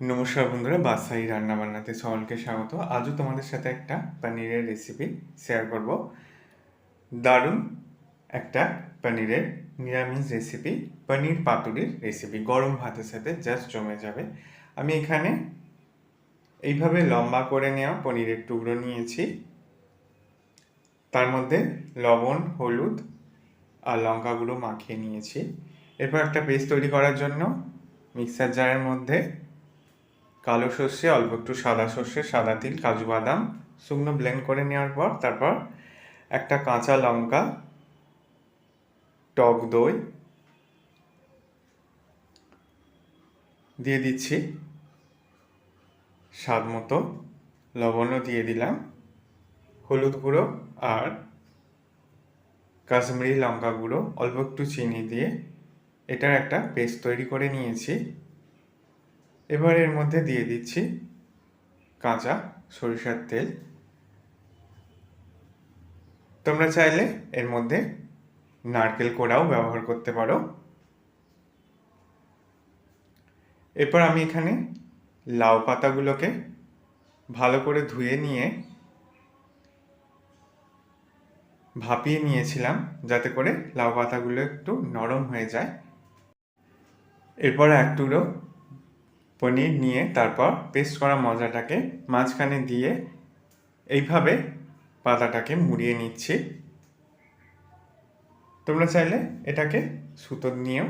নমস্কার বন্ধুরা বাসাই রান্না বান্নাতে সকলকে স্বাগত। আজও তোমাদের সাথে একটা পনিরের রেসিপি শেয়ার করব। দারুণ একটা পনিরের নিরামিষ রেসিপি পনির পাতুরির রেসিপি গরম ভাতের সাথে জাস্ট জমে যাবে। আমি এখানে এইভাবে লম্বা করে নেওয়া পনিরের টুকরো নিয়েছি। তার মধ্যে লবণ, হলুদ আর লঙ্কা গুঁড়ো মাখিয়ে নিয়েছি। এরপর একটা পেস্ট তৈরি করার জন্য মিক্সার জারের মধ্যে কালো সর্ষে, অল্প একটু সাদা সর্ষে, সাদা তিল, কাজু বাদাম, শুকনো ব্লেন্ড করে নেওয়ার পর তারপর একটা কাঁচা লঙ্কা, টক দই দিয়ে দিচ্ছি। স্বাদ মতো লবণও দিয়ে দিলাম। হলুদ গুঁড়ো আর কাশ্মীরি লঙ্কা গুঁড়ো, অল্প একটু চিনি দিয়ে এটার একটা পেস্ট তৈরি করে নিয়েছি। এবার এর মধ্যে দিয়ে দিচ্ছি কাঁচা সরিষার তেল। তোমরা চাইলে এর মধ্যে নারকেল কোড়াও ব্যবহার করতে পারো। এরপর আমি এখানে লাউ পাতাগুলোকে ভালো করে ধুয়ে নিয়ে ভাপিয়ে নিয়েছিলাম যাতে করে লাউ পাতাগুলো একটু নরম হয়ে যায়। এরপর এক টুকরো পনির নিয়ে তারপর পেস্ট করা মজাটাকে মাঝখানে দিয়ে এইভাবে পাতাটাকে মুড়িয়ে নিচ্ছি। তোমরা চাইলে এটাকে সুতো নিয়েও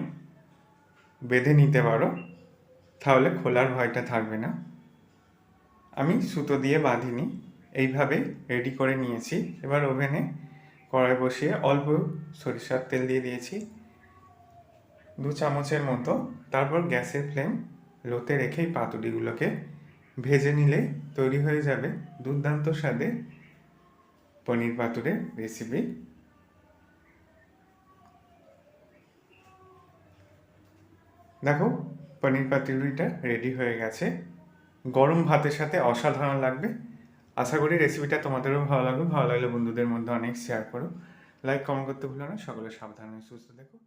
বেঁধে নিতে পারো, তাহলে খোলার ভয়টা থাকবে না। আমি সুতো দিয়ে বাঁধিনি, এইভাবে রেডি করে নিয়েছি। এবার ওভেনে কড়াই বসিয়ে অল্প সরিষার তেল দিয়ে দিয়েছি, দু চামচের মতো। তারপর গ্যাসের ফ্লেম লোতে রেখেই পাতুরিগুলোকে ভেজে নিলে তৈরি হয়ে যাবে দুর্দান্ত স্বাদে পনির পাতুরের রেসিপি দেখো, পনির পাতুরিটা রেডি হয়ে গেছে। গরম ভাতের সাথে অসাধারণ লাগবে। আশা করি রেসিপিটা তোমাদেরও ভালো লাগবে। ভালো লাগলে বন্ধুদের মধ্যে অনেক শেয়ার করো। লাইক কমেন্ট করতে ভুলো না। সকলে সাবধানে সুস্থ দেখো